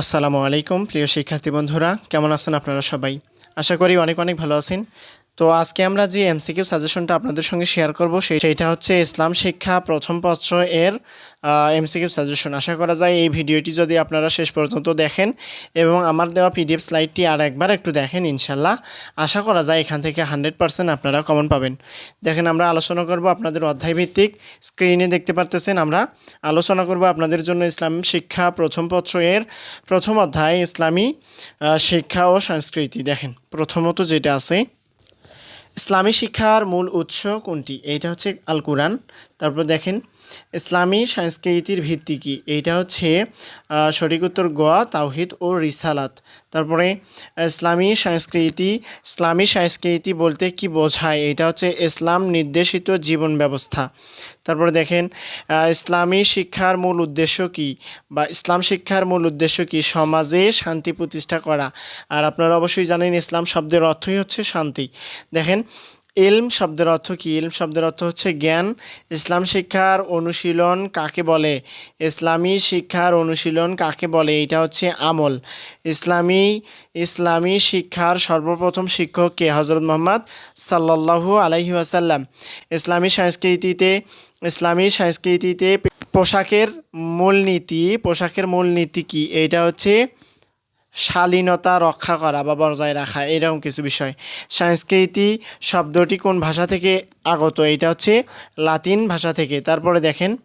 আসসালামু আলাইকুম, প্রিয় শিক্ষার্থী বন্ধুরা। কেমন আছেন আপনারা সবাই? আশা করি অনেক অনেক ভালো আছেন। তো আজকে আমরা যে এমসিকিউ সাজেশনটা আপনাদের সঙ্গে শেয়ার করব সেই সেইটা হচ্ছে ইসলাম শিক্ষা প্রথম পত্র এর এমসিকিউ সাজেশন। আশা করা যায় এই ভিডিওটি যদি আপনারা শেষ পর্যন্ত দেখেন এবং আমার দেওয়া পিডিএফ স্লাইডটি আর একবার একটু দেখেন ইনশাল্লাহ। আশা করা যায় এখান থেকে হান্ড্রেড পার্সেন্ট আপনারা কমন পাবেন। দেখেন আমরা আলোচনা করব আপনাদের অধ্যায়ভিত্তিক। স্ক্রিনে দেখতে পারতেছেন আমরা আলোচনা করব আপনাদের জন্য ইসলাম শিক্ষা প্রথম পত্র এর প্রথম অধ্যায় ইসলামী শিক্ষা ও সংস্কৃতি। দেখেন প্রথমত যেটা আছে ইসলামী শিক্ষার মূল উৎস কোনটি? এইটা হচ্ছে আল কোরআন তারপর দেখেন ইসলামী সংস্কৃতির ভিত্তি কি? এইটা হচ্ছে সঠিক উত্তর গোয়া, তাওহিদ ও রিসালাত। তারপরে, ইসলামী সংস্কৃতি ইসলামী সংস্কৃতি বলতে কি বোঝায়? এটা হচ্ছে ইসলাম নির্দেশিত জীবন ব্যবস্থা। তারপরে দেখেন ইসলামী শিক্ষার মূল উদ্দেশ্য কি বা ইসলাম শিক্ষার মূল উদ্দেশ্য কি? সমাজে শান্তি প্রতিষ্ঠা করা। আর আপনারা অবশ্যই জানেন, ইসলাম শব্দের অর্থই হচ্ছে শান্তি। দেখেন ইলম শব্দের অর্থ কি? ইলম শব্দের অর্থ হচ্ছে জ্ঞান। ইসলাম শিক্ষার অনুশীলন কাকে বলে? ইসলামী শিক্ষার অনুশীলন কাকে বলে? এটা হচ্ছে আমল। ইসলামী ইসলামী শিক্ষার সর্বপ্রথম শিক্ষক কে? হজরত মোহাম্মদ সাল্লাল্লাহু আলাইহি ওয়াসাল্লাম। ইসলামী সংস্কৃতিতে ইসলামী সংস্কৃতিতে পোশাকের মূলনীতি পোশাকের মূলনীতি কি? এটা হচ্ছে শালীনতা রক্ষা করা বা বজায় রাখা, এরকম কিছু বিষয়। সংস্কৃতি শব্দটি কোন ভাষা থেকে আগত? এটা হচ্ছে লাতিন ভাষা থেকে। তারপরে দেখেন,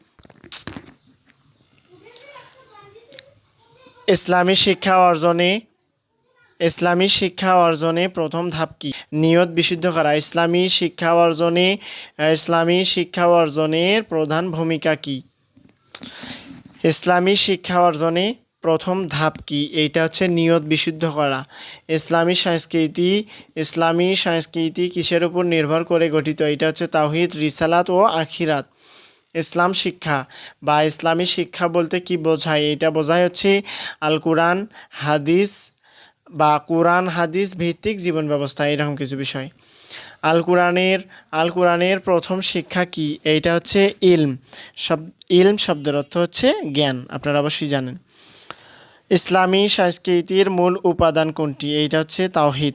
ইসলামী শিক্ষা অর্জনে, ইসলামী শিক্ষা অর্জনে প্রথম ধাপ কি? নিয়ত বিশুদ্ধ করা। ইসলামী শিক্ষা অর্জনে, ইসলামী শিক্ষা অর্জনের প্রধান ভূমিকা কি? ইসলামী শিক্ষা অর্জনে প্রথম ধাপ কি? এইটা হচ্ছে নিয়ত বিশুদ্ধ করা। ইসলামী সংস্কৃতি ইসলামী সংস্কৃতি কিসের উপর নির্ভর করে গঠিত? এটা হচ্ছে তাওহিদ, রিসালাত ও আখিরাত। ইসলাম শিক্ষা বা ইসলামী শিক্ষা বলতে কি বোঝায়? এটা বোঝায় হচ্ছে আল কোরআন হাদিস বা কোরআন, হাদিস ভিত্তিক জীবন ব্যবস্থা, এরকম কিছু বিষয়। আল কোরআনের আল কোরআনের প্রথম শিক্ষা কি? এইটা হচ্ছে ইলম। শব, ইলম শব্দের অর্থ হচ্ছে জ্ঞান, আপনারা অবশ্যই জানেন। ইসলামী সংস্কৃতির মূল উপাদান কোনটি? এইটা হচ্ছে তাওহিদ।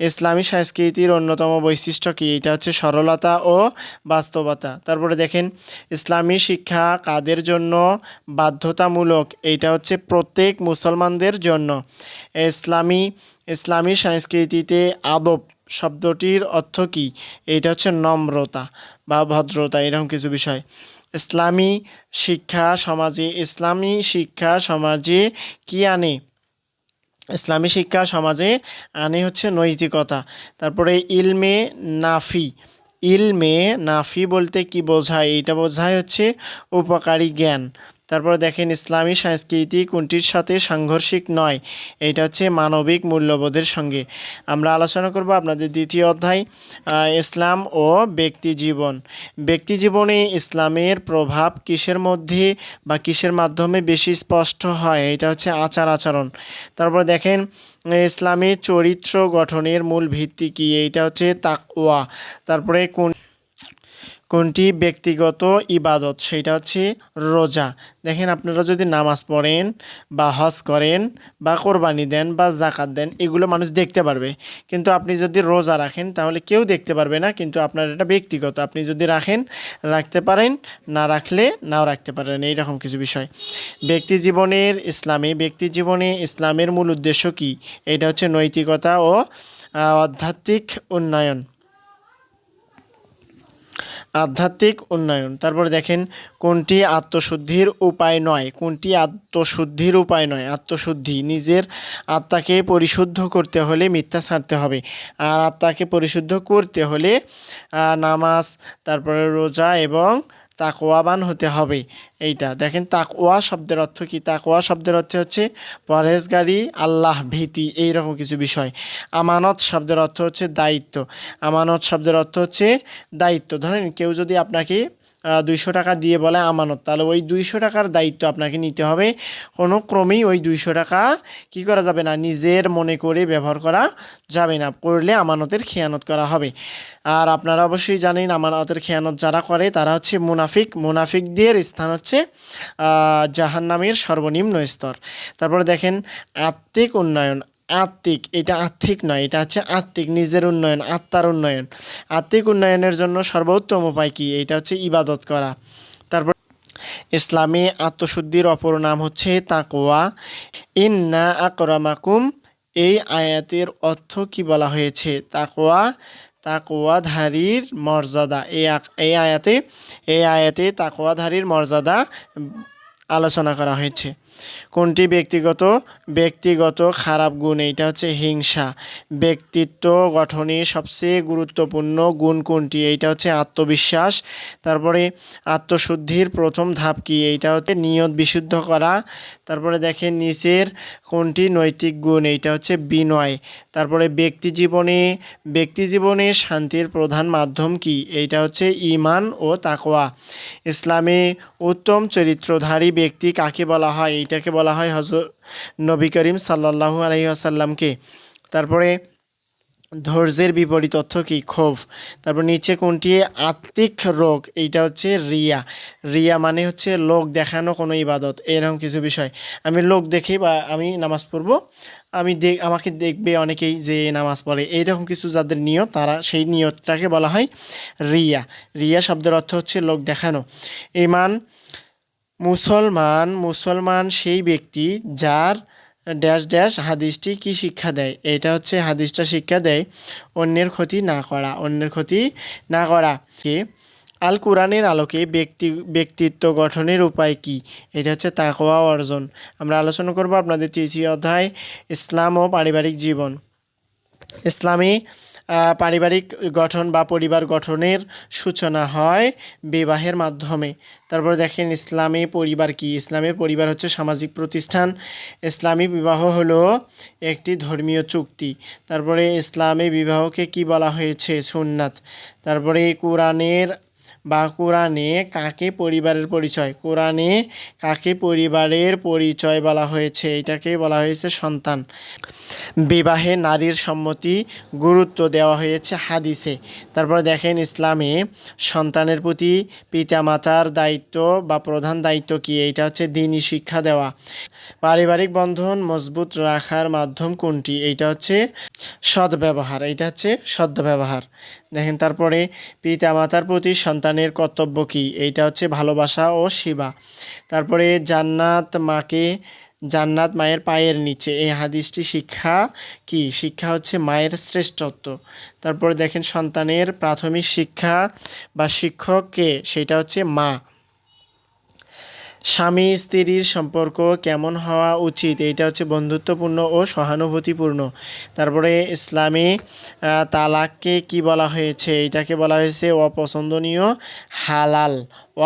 ইসলামী সংস্কৃতির অন্যতম বৈশিষ্ট্য কি? এটা হচ্ছে সরলতা ও বাস্তবতা। তারপরে দেখেন, ইসলামী শিক্ষা কাদের জন্য? বাধ্যতামূলক। এইটা হচ্ছে প্রত্যেক মুসলমানদের জন্য। ইসলামী ইসলামী সংস্কৃতিতে আদব শব্দটির অর্থ কী? এইটা হচ্ছে নম্রতা বা ভদ্রতা, এরকম কিছু বিষয়। ইসলামী শিক্ষা সমাজে, ইসলামী শিক্ষা সমাজে কি আনে? ইসলামী শিক্ষা সমাজে আনে হচ্ছে নৈতিকতা। তারপরে ইলমে নাফি। ইলমে নাফি বলতে কি বোঝায়? এটা বোঝায় হচ্ছে উপকারী জ্ঞান। তারপরে দেখেন ইসলামী সংস্কৃতি কোনটির সাথে সাংঘর্ষিক নয়। এটা হচ্ছে মানবিক মূল্যবোধের সঙ্গে। আমরা আলোচনা করব আপনাদের দ্বিতীয় অধ্যায় ইসলাম ও ব্যক্তি জীবন। ব্যক্তি জীবনে ইসলামের প্রভাব কিসের মধ্যে বা কিসের মাধ্যমে বেশি স্পষ্ট হয়, এটা হচ্ছে আচার আচরণ। তারপর দেখেন, ইসলামের চরিত্র গঠনের মূল ভিত্তি কি, এইটা হচ্ছে তাকওয়া। তারপরে কোন কোনটি ব্যক্তিগত ইবাদত? সেটা হচ্ছে রোজা। দেখেন আপনারা যদি নামাজ পড়েন বা হজ করেন বা কোরবানি দেন বা জাকাত দেন, এগুলো মানুষ দেখতে পারবে। কিন্তু আপনি যদি রোজা রাখেন, তাহলে কেউ দেখতে পারবে না। কিন্তু আপনার এটা ব্যক্তিগত। আপনি যদি রাখেন, রাখতে পারেন, না রাখলে নাও রাখতে পারেন। এইরকম কিছু বিষয়। ব্যক্তি জীবনের ইসলামে, ব্যক্তি জীবনে ইসলামের মূল উদ্দেশ্য কি? এটা হচ্ছে নৈতিকতা ও আধ্যাত্মিক উন্নয়ন। আধ্যাত্মিক উন্নয়ন। তারপরে দেখেন, কোনটি আত্মশুদ্ধির উপায় নয়? কোনটি আত্মশুদ্ধির উপায় নয়? আত্মশুদ্ধি, নিজের আত্মাকে পরিশুদ্ধ করতে হলে মিথ্যা ছাড়তে হবে। আর আত্মাকে পরিশুদ্ধ করতে হলে নামাজ, তারপরে রোজা এবং তাকওয়াবান হতে হবে। এইটা দেখেন তাকোয়া শব্দের অর্থ কি? তাকোয়া শব্দের অর্থ হচ্ছে পরহেজগারি, আল্লাহ ভীতি, এইরকম কিছু বিষয়। আমানত শব্দের অর্থ হচ্ছে দায়িত্ব। আমানত শব্দের অর্থ হচ্ছে দায়িত্ব। ধরেন কেউ যদি আপনাকে দুইশো টাকা দিয়ে বলে আমানত। তাহলে ওই দুইশো টাকার দায়িত্ব আপনাকে নিতে হবে। কোনো ক্রমেই ওই দুইশো টাকা কি করা যাবে না, নিজের মনে করে ব্যবহার করা যাবে না। করলে আমানতের খেয়ানত করা হবে। আর আপনারা অবশ্যই জানেন, আমানতের খেয়ানত যারা করে তারা হচ্ছে মুনাফিক। মুনাফিকদের স্থান হচ্ছে জাহান্নামের সর্বনিম্ন স্তর। তারপরে দেখেন, আত্মিক উন্নয়ন। আত্মিক, এটা আর্থিক নয়, এটা হচ্ছে আত্মিক, নিজের উন্নয়ন, আত্মার উন্নয়ন। আত্মিক উন্নয়নের জন্য সর্বোত্তম উপায় কী? এটা হচ্ছে ইবাদত করা। তারপর, ইসলামে আত্মশুদ্ধির অপর নাম হচ্ছে তাকোয়া ইন্না আকরামাকুম, এই আয়াতের অর্থ কি বলা হয়েছে? তাকোয়া তাকোয়াধারীর মর্যাদা। এই এই আয়াতে এই আয়াতে তাকোয়াধারীর মর্যাদা আলোচনা করা হয়েছে। কোনটি ব্যক্তিগত? ব্যক্তিগত খারাপ গুণ, এইটা হচ্ছে হিংসা। ব্যক্তিত্ব গঠনে সবচেয়ে গুরুত্বপূর্ণ গুণ কোনটি? এইটা হচ্ছে আত্মবিশ্বাস। তারপরে আত্মশুদ্ধির প্রথম ধাপ কি? এইটা হচ্ছে নিয়ত বিশুদ্ধ করা। তারপরে দেখেন নিচের কোনটি নৈতিক গুণ? এইটা হচ্ছে বিনয়। তারপরে ব্যক্তি জীবনে ব্যক্তি জীবনে শান্তির প্রধান মাধ্যম কি? এইটা হচ্ছে ইমান ও তাকওয়া। ইসলামে উত্তম চরিত্রধারী ব্যক্তি কাকে বলা হয়? এইটাকে বলা হয় হজর নবী করিম সাল্লাল্লাহু আলাইহি আসাল্লামকে তারপরে ধৈর্যের বিপরীত অর্থ কি? ক্ষোভ। তারপর নিচে কোনটি? আত্মিক রোগ। এইটা হচ্ছে রিয়া। রিয়া মানে হচ্ছে লোক দেখানো কোনো ইবাদত। এরকম কিছু বিষয়। আমি লোক দেখে বা আমি নামাজ পড়ব, আমি দেখ আমাকে দেখবে অনেকেই যে নামাজ পড়ে। এইরকম কিছু যাদের নিয়ত, তারা সেই নিয়তটাকে বলা হয় রিয়া। রিয়া শব্দের অর্থ হচ্ছে লোক দেখানো। ইমান মুসলমান মুসলমান সেই ব্যক্তি যার ড্যাশ ড্যাশ হাদিসটি কি শিক্ষা দেয়? এটা হচ্ছে হাদিসটা শিক্ষা দেয় অন্যের ক্ষতি না করা, অন্যের ক্ষতি না করা। কি? আল কোরআনের আলোকে ব্যক্তি, ব্যক্তিত্ব গঠনের উপায় কি? এটা হচ্ছে তাকোয়া অর্জন। আমরা আলোচনা করব আপনাদের তৃতীয় অধ্যায়, ইসলাম ও পারিবারিক জীবন। ইসলামী পারিবারিক গঠন বা পরিবার গঠনের সূচনা হয় বিবাহের মাধ্যমে। তারপরে দেখেন ইসলামী পরিবার কি? ইসলামের পরিবার হচ্ছে সামাজিক প্রতিষ্ঠান। ইসলামী বিবাহ হলো একটি ধর্মীয় চুক্তি। তারপরে ইসলামী বিবাহকে কি বলা হয়েছে? সুন্নাত। তারপরে কোরআনের বা কোরআনে কাকে পরিবারের পরিচয়? কোরআনে কাকে পরিবারের পরিচয় বলা হয়েছে? এটাকে বলা হয়েছে সন্তান। বিবাহে নারীর সম্মতি গুরুত্ব দেওয়া হয়েছে হাদিসে। তারপর দেখেন ইসলামে সন্তানের প্রতি পিতামাতার দায়িত্ব বা প্রধান দায়িত্ব কি? এইটা হচ্ছে দিনই শিক্ষা দেওয়া। পারিবারিক বন্ধন মজবুত রাখার মাধ্যম কোনটি? এইটা হচ্ছে সদ্ব্যবহার। এইটা হচ্ছে সদ্ব্যবহার। দেখেন, তারপরে পিতামাতার প্রতি সন্তানের কর্তব্য কী? এইটা হচ্ছে ভালোবাসা ও সেবা। তারপরে জান্নাত মাকে, জান্নাত মায়ের পায়ের নিচে। এই হাদিসটি শিক্ষা কি? শিক্ষা হচ্ছে মায়ের শ্রেষ্ঠত্ব। তারপরে দেখেন, সন্তানের প্রাথমিক শিক্ষা বা শিক্ষক কে? সেটা হচ্ছে মা। স্বামী স্ত্রীর সম্পর্ক কেমন হওয়া উচিত? এইটা হচ্ছে বন্ধুত্বপূর্ণ ও সহানুভূতিপূর্ণ। তারপরে ইসলামে তালাককে কি বলা হয়েছে? এটাকে বলা হয়েছে অপছন্দনীয়, হালাল।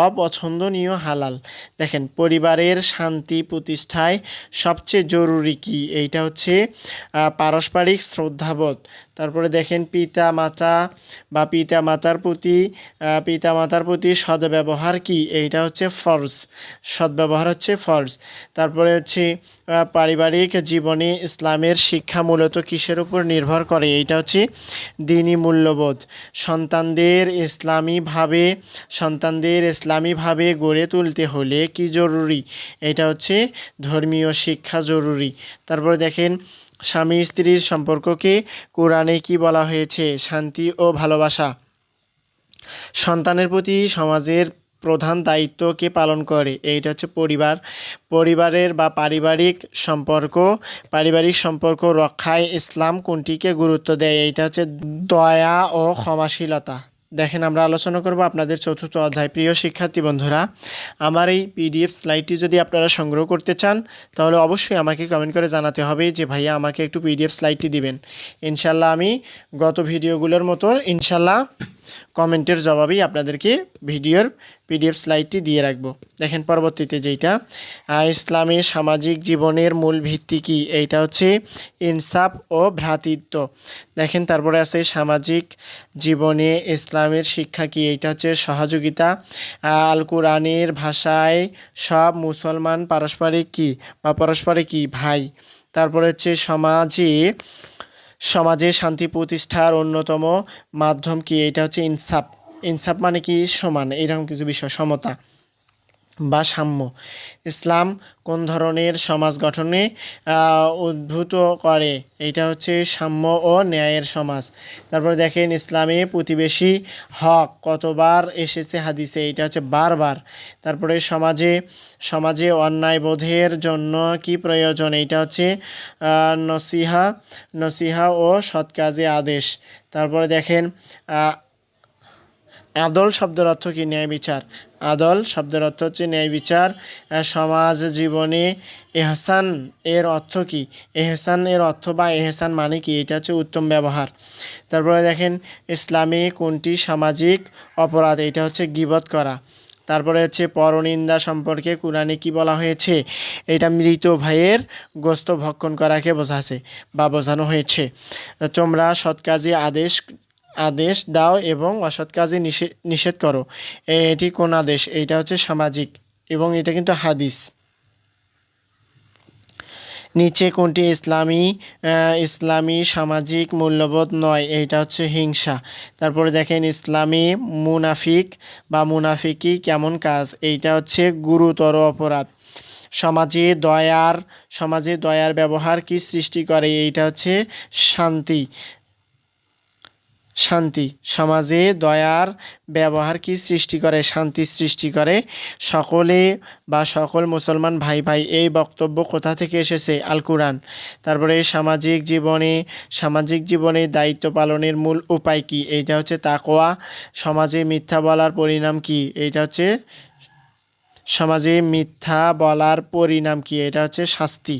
অপছন্দনীয় হালাল। দেখেন, পরিবারের শান্তি প্রতিষ্ঠায় সবচেয়ে জরুরি কি? এইটা হচ্ছে পারস্পরিক শ্রদ্ধাবোধ। তারপরে দেখেন পিতা মাতা বা পিতা মাতার প্রতি পিতা মাতার প্রতি সদ্ব্যবহার কি? এইটা হচ্ছে ফরজ। সদ্ব্যবহার হচ্ছে ফরজ। তারপরে হচ্ছে পারিবারিক জীবনে ইসলামের শিক্ষা মূলত কিসের উপর নির্ভর করে? এইটা হচ্ছে দিনী মূল্যবোধ। সন্তানদের ইসলামীভাবে, সন্তানদের ইসলামীভাবে গড়ে তুলতে হলে কি জরুরি? এটা হচ্ছে ধর্মীয় শিক্ষা জরুরি। তারপরে দেখেন, স্বামী স্ত্রীর সম্পর্ককে কোরআনে কি বলা হয়েছে? শান্তি ও ভালোবাসা। সন্তানের প্রতি সমাজের প্রধান দায়িত্ব কে পালন করে? এইটা হচ্ছে পরিবার। পরিবারের বা পারিবারিক সম্পর্ক পারিবারিক সম্পর্ক রক্ষায় ইসলাম কোনটিকে গুরুত্ব দেয়? এইটা হচ্ছে দয়া ও ক্ষমাশীলতা। দেখেন, আমরা আলোচনা করব আপনাদের চতুর্থ অধ্যায়। প্রিয় শিক্ষার্থী বন্ধুরা, আমার এই পিডিএফ স্লাইডটি যদি আপনারা সংগ্রহ করতে চান, তাহলে অবশ্যই আমাকে কমেন্ট করে জানাতে হবে যে, ভাইয়া, আমাকে একটু পিডিএফ স্লাইডটি দিবেন। ইনশাল্লাহ আমি গত ভিডিওগুলোর মতো ইনশাল্লাহ কমেন্টের জবাবেই আপনাদেরকে ভিডিওর পিডিএফ স্লাইডটি দিয়ে রাখব। দেখেন পরবর্তীতে যেইটা ইসলামী সামাজিক জীবনের মূল ভিত্তি কি? এইটা হচ্ছে ইনসাফ ও ভ্রাতৃত্ব। দেখেন তারপরে আছে সামাজিক জীবনে ইসলামের শিক্ষা কি? এইটা হচ্ছে সহযোগিতা। আল কোরআনের ভাষায় সব মুসলমান পারস্পরিক কি বা পারস্পরিক কি? ভাই। তারপরে হচ্ছে সমাজে সমাজে শান্তি প্রতিষ্ঠার অন্যতম মাধ্যম কি? এটা হচ্ছে ইনসাফ। ইনসাফ মানে কি? সমান। এরকম কিছু বিষয়, সমতা। বা সাম্য ইসলাম কোন ধরনের সমাজ গঠনে উদ্ভূত করে? এটা হচ্ছে সাম্য ও ন্যায়ের সমাজ। তারপরে দেখেন, ইসলামে প্রতিবেশী হক কতবার এসেছে হাদিসে? এটা হচ্ছে বারবার। তারপরে সমাজে সমাজে অন্যায় বোধের জন্য কি প্রয়োজন? এটা হচ্ছে নসিহা নসিহা ও সৎ কাজে আদেশ। তারপরে দেখেন আদল শব্দের অর্থ কি? ন্যায় বিচার। আদল শব্দের অর্থ হচ্ছে ন্যায় বিচার। সমাজ জীবনে এহসান এর অর্থ কি? এহসান এর অর্থ বা এহসান মানে কি? এটা হচ্ছে উত্তম ব্যবহার। তারপরে দেখেন, ইসলামে কোনটি সামাজিক অপরাধ? এটা হচ্ছে গিবত করা। তারপরে হচ্ছে পরনিন্দা সম্পর্কে কোরআনে কি বলা হয়েছে? এটা মৃত ভাইয়ের গোস্ত ভক্ষণ করাকে বোঝাছে বা বোঝানো হয়েছে। তোমরা সৎ কাজে আদেশ আদেশ দাও এবং অসৎ কাজে নিষে- নিষেধ করো। এটি কোন আদেশ? এটা হচ্ছে সামাজিক এবং এটা কিন্তু হাদিস। নিচে কোনটি? ইসলামী ইসলামী সামাজিক মূল্যবোধ নয়, এইটা হচ্ছে হিংসা। তারপরে দেখেন, ইসলামী মুনাফিক বা মুনাফিকি কেমন কাজ? এইটা হচ্ছে গুরুতর অপরাধ। সমাজে দয়ার সমাজে দয়ার ব্যবহার কি সৃষ্টি করে? এইটা হচ্ছে শান্তি। শান্তি। সমাজে দয়ার ব্যবহার কি সৃষ্টি করে? শান্তি সৃষ্টি করে সকলে বা সকল মুসলমান ভাই ভাই। এই বক্তব্য কোথা থেকে এসেছে? আল কোরআন। তারপরে সামাজিক জীবনে সামাজিক জীবনে দায়িত্ব পালনের মূল উপায় কি? এইটা হচ্ছে তাকোয়া সমাজে মিথ্যা বলার পরিণাম কি? এইটা হচ্ছে সমাজে মিথ্যা বলার পরিণাম কি? এটা হচ্ছে শাস্তি।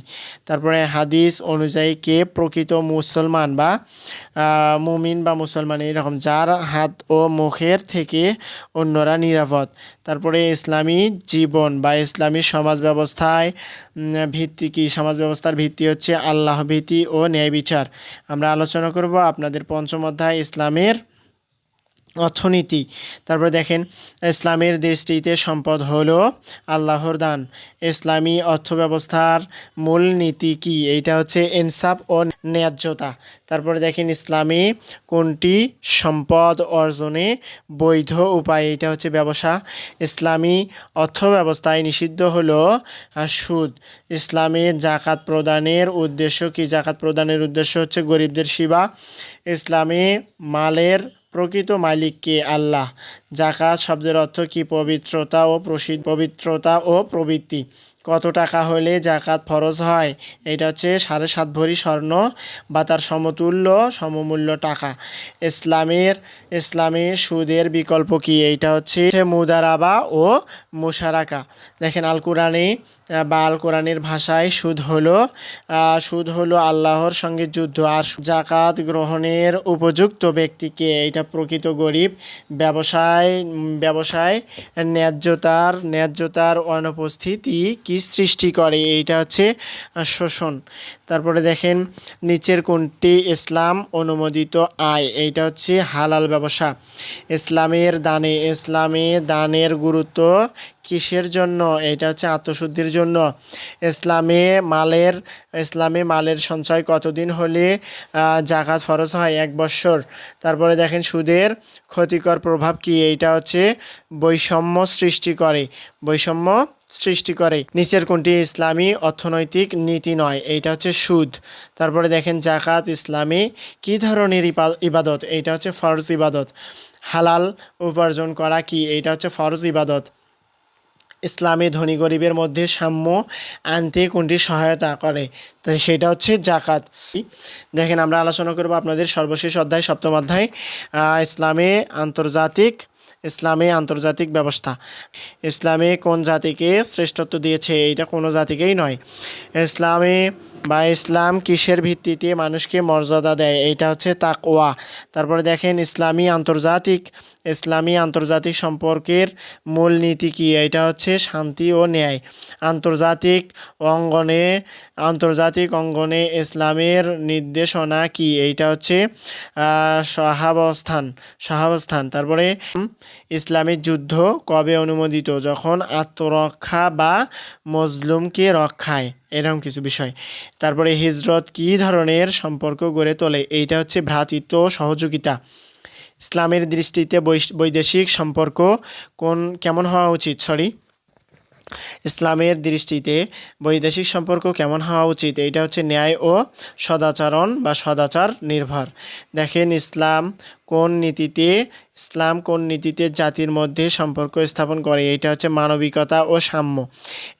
তারপরে হাদিস অনুযায়ী কে প্রকৃত মুসলমান বা মুমিন বা মুসলমান এরকম, যার হাত ও মুখের থেকে অন্যরা নিরাপদ। তারপরে ইসলামী জীবন বা ইসলামী সমাজ ব্যবস্থায় ভিত্তি কি? সমাজ ব্যবস্থার ভিত্তি হচ্ছে আল্লাহ ভীতি ও ন্যায় বিচার। আমরা আলোচনা করব আপনাদের পঞ্চম অধ্যায় ইসলামের অর্থনীতি। তারপরে দেখেন, ইসলামের দেশটিতে সম্পদ হলো আল্লাহর দান। ইসলামী অর্থব্যবস্থার মূল নীতি কি? এইটা হচ্ছে ইনসাফ ও ন্যায্যতা। তারপরে দেখেন, ইসলামী কোনটি? সম্পদ অর্জনে বৈধ উপায় এটা হচ্ছে ব্যবসা। ইসলামী অর্থব্যবস্থায় নিষিদ্ধ হলো সুদ। ইসলামে জাকাত প্রদানের উদ্দেশ্য কি? জাকাত প্রদানের উদ্দেশ্য হচ্ছে গরিবদের সেবা ইসলামে মালের প্রকৃত মালিককে আল্লাহ? জাকাত শব্দের অর্থ কি? পবিত্রতা ও প্রসিদ্ধ, পবিত্রতা ও প্রবৃত্তি। কত টাকা হলে জাকাত ফরজ হয়? এটা হচ্ছে সাড়ে সাত ভরি স্বর্ণ বা তার সমতুল্য, সমমূল্য টাকা। ইসলামের, ইসলামে সুদের বিকল্প কি? এইটা হচ্ছে মুদারাবা ও মুশারাকা। দেখেন আল কোরআনে বা আল কোরআনের ভাষায় সুদ হলো সুদ হলো আল্লাহর সঙ্গে যুদ্ধ আর জাকাত গ্রহণের উপযুক্ত ব্যক্তিকে। এটা প্রকৃত গরিব ব্যবসায় ব্যবসায় ন্যায্যতার ন্যায্যতার অনুপস্থিতি কি সৃষ্টি করে, এইটা হচ্ছে শোষণ। তারপরে দেখেন, নিচের কোনটি? ইসলাম অনুমোদিত আয়, এইটা হচ্ছে হালাল ব্যবসা। ইসলামের দানে, ইসলামে দানের গুরুত্ব কিসের জন্য? এটা হচ্ছে আত্মশুদ্ধির জন্য। ইসলামে মালের ইসলামে মালের সঞ্চয় কতদিন হলে জাকাত ফরজ হয়? এক বৎসর। তারপরে দেখেন সুদের ক্ষতিকর প্রভাব কি? এইটা হচ্ছে বৈষম্য সৃষ্টি করে। বৈষম্য সৃষ্টি করে। নিচের কোনটি? ইসলামী অর্থনৈতিক নীতি নয়। এইটা হচ্ছে সুদ। তারপরে দেখেন জাকাত, ইসলামী কি ধরনের ইবাদত? এইটা হচ্ছে ফরজ ইবাদত। হালাল উপার্জন করা কি? এইটা হচ্ছে ফরজ ইবাদত। ইসলামে ধনী গরিবের মধ্যে সাম্য আনতে কোনটি সহায়তা করে? তাই সেটা হচ্ছে জাকাত দেখেন, আমরা আলোচনা করব আপনাদের সর্বশেষ অধ্যায়, সপ্তম অধ্যায় ইসলামে আন্তর্জাতিক ইসলামে আন্তর্জাতিক ব্যবস্থা। ইসলামে কোন জাতিকে শ্রেষ্ঠত্ব দিয়েছে এটা কোনো জাতিকেই নয়। ইসলামে বা ইসলাম কিসের ভিত্তিতে মানুষকে মর্যাদা দেয় এটা হচ্ছে তাকওয়া। তারপরে দেখেন ইসলামী আন্তর্জাতিক ইসলামী আন্তর্জাতিক সম্পর্কের মূলনীতি কী এটা হচ্ছে শান্তি ও ন্যায়। আন্তর্জাতিক অঙ্গনে আন্তর্জাতিক অঙ্গনে ইসলামের নির্দেশনা কি, এইটা হচ্ছে সহাবস্থান সহাবস্থান। তারপরে ইসলামিক যুদ্ধ কবে অনুমোদিত? যখন আত্মরক্ষা বা মজলুমকে রক্ষায়, এরকম কিছু বিষয়। তারপরে হিজরত কী ধরনের সম্পর্ক গড়ে তোলে? এইটা হচ্ছে ভ্রাতৃত্ব সহযোগিতা। ইসলামের দৃষ্টিতে বৈদেশিক সম্পর্ক কোন, কেমন হওয়া উচিত? সরি। ইসলামের দৃষ্টিতে বৈদেশিক সম্পর্ক কেমন হওয়া উচিত? এইটা হচ্ছে ন্যায় ও সদাচরণ বা সদাচার নির্ভর। দেখেন ইসলাম কোন নীতিতে ইসলাম কোন নীতিতে জাতির মধ্যে সম্পর্ক স্থাপন করে? এটা হচ্ছে মানবিকতা ও সাম্য।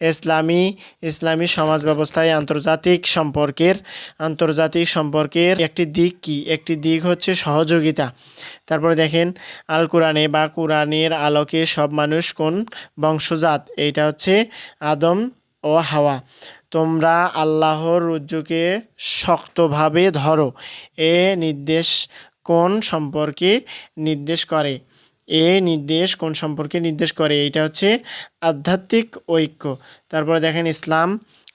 ইসলামী ইসলামী সমাজ ব্যবস্থায় আন্তর্জাতিক সম্পর্কের আন্তর্জাতিক সম্পর্কের একটি দিক কি? একটি দিক হচ্ছে সহযোগিতা। তারপরে দেখেন, আল কোরআনে বা কোরআনের আলোকে সব মানুষ কোন বংশজাত? এইটা হচ্ছে আদম ও হাওয়া। তোমরা আল্লাহর রুজ্জুকে শক্তভাবে ধরো। এ নির্দেশ কোন সম্পর্কে নির্দেশ করে? এ নির্দেশ কোন সম্পর্কে নির্দেশ করে? এটা হচ্ছে আধ্যাত্মিক ঐক্য। তারপরে দেখেন ইসলাম।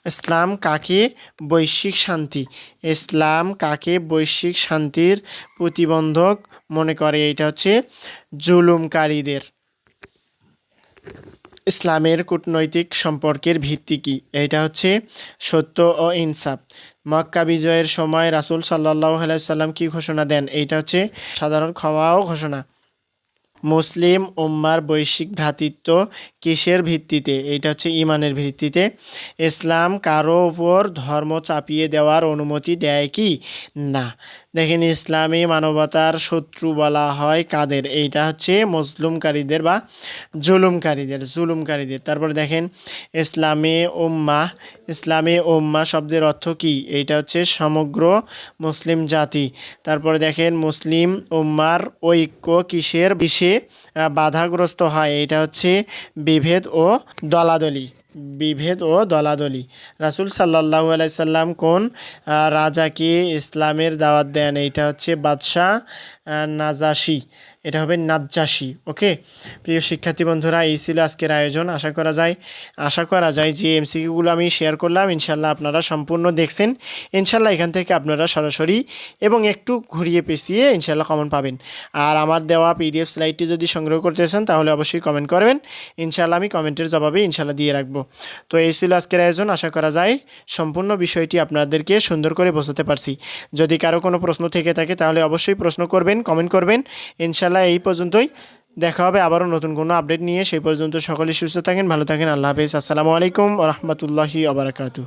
ইসলাম কাকে? বৈশ্বিক শান্তি। ইসলাম কাকে বৈশ্বিক শান্তির প্রতিবন্ধক মনে করে? এটা হচ্ছে জুলুমকারীদের। ইসলামের কূটনৈতিক সম্পর্কের ভিত্তি কি? এটা হচ্ছে সত্য ও ইনসাফ। মক্কা বিজয়ের সময় রাসুল সাল্লাহ সাল্লাম কি ঘোষণা দেন? এইটা হচ্ছে সাধারণ ক্ষমাও ঘোষণা। মুসলিম উম্মার বৈশ্বিক ভ্রাতৃত্ব কিসের ভিত্তিতে? এটা হচ্ছে ইমানের ভিত্তিতে। ইসলাম কারও উপর ধর্ম চাপিয়ে দেওয়ার অনুমতি দেয় কি? না। দেখেন, ইসলামী মানবতার শত্রু বলা হয় কাদের? এইটা হচ্ছে মজলুমকারীদের বা জুলুমকারীদের জুলুমকারীদের। তারপর দেখেন, ইসলামী উম্মা ইসলামী উম্মা শব্দের অর্থ কি? এইটা হচ্ছে সমগ্র মুসলিম জাতি। তারপরে দেখেন, মুসলিম উম্মার ঐক্য কিসের বিষে বাধাগ্রস্ত হয়? এটা হচ্ছে বিভেদ ও দলাদলি। বিভেদ ও দলাদলি। রাসুল সাল্লাহ আলাইসাল্লাম কোন রাজাকে ইসলামের দাওয়াত দেন? এইটা হচ্ছে বাদশাহ নাজাসি। এটা হবে নাজ্জাসি ওকে? প্রিয় শিক্ষার্থী বন্ধুরা, এই ছিল আজকের আয়োজন। আশা করা যায়, আশা করা যায় যে এমসিকিউগুলো আমি শেয়ার করলাম। ইনশাল্লাহ আপনারা সম্পূর্ণ দেখছেন। ইনশাল্লাহ এখান থেকে আপনারা সরাসরি এবং একটু ঘুরিয়ে পেঁচিয়ে ইনশাল্লাহ কমেন্ট পাবেন। আর আমার দেওয়া পিডিএফ স্লাইডটি যদি সংগ্রহ করতে চান, তাহলে অবশ্যই কমেন্ট করবেন। ইনশাল্লাহ আমি কমেন্টের জবাবে ইনশাল্লাহ দিয়ে রাখব। তো এই ছিল আজকের আয়োজন। আশা করা যায়, সম্পূর্ণ বিষয়টি আপনাদেরকে সুন্দর করে বোঝাতে পারছি। যদি কারও কোনো প্রশ্ন থেকে থাকে, তাহলে অবশ্যই প্রশ্ন করবেন কমেন্ট করবেন। ইনশাল্লাহ এই পর্যন্তই। দেখা হবে আবারও নতুন কোনো আপডেট নিয়ে। সেই পর্যন্ত সকলে সুস্থ থাকেন, ভালো থাকেন। আল্লাহ হাফেজ। আসসালামু আলাইকুম রহমতুল্লাহি আবরাকাতু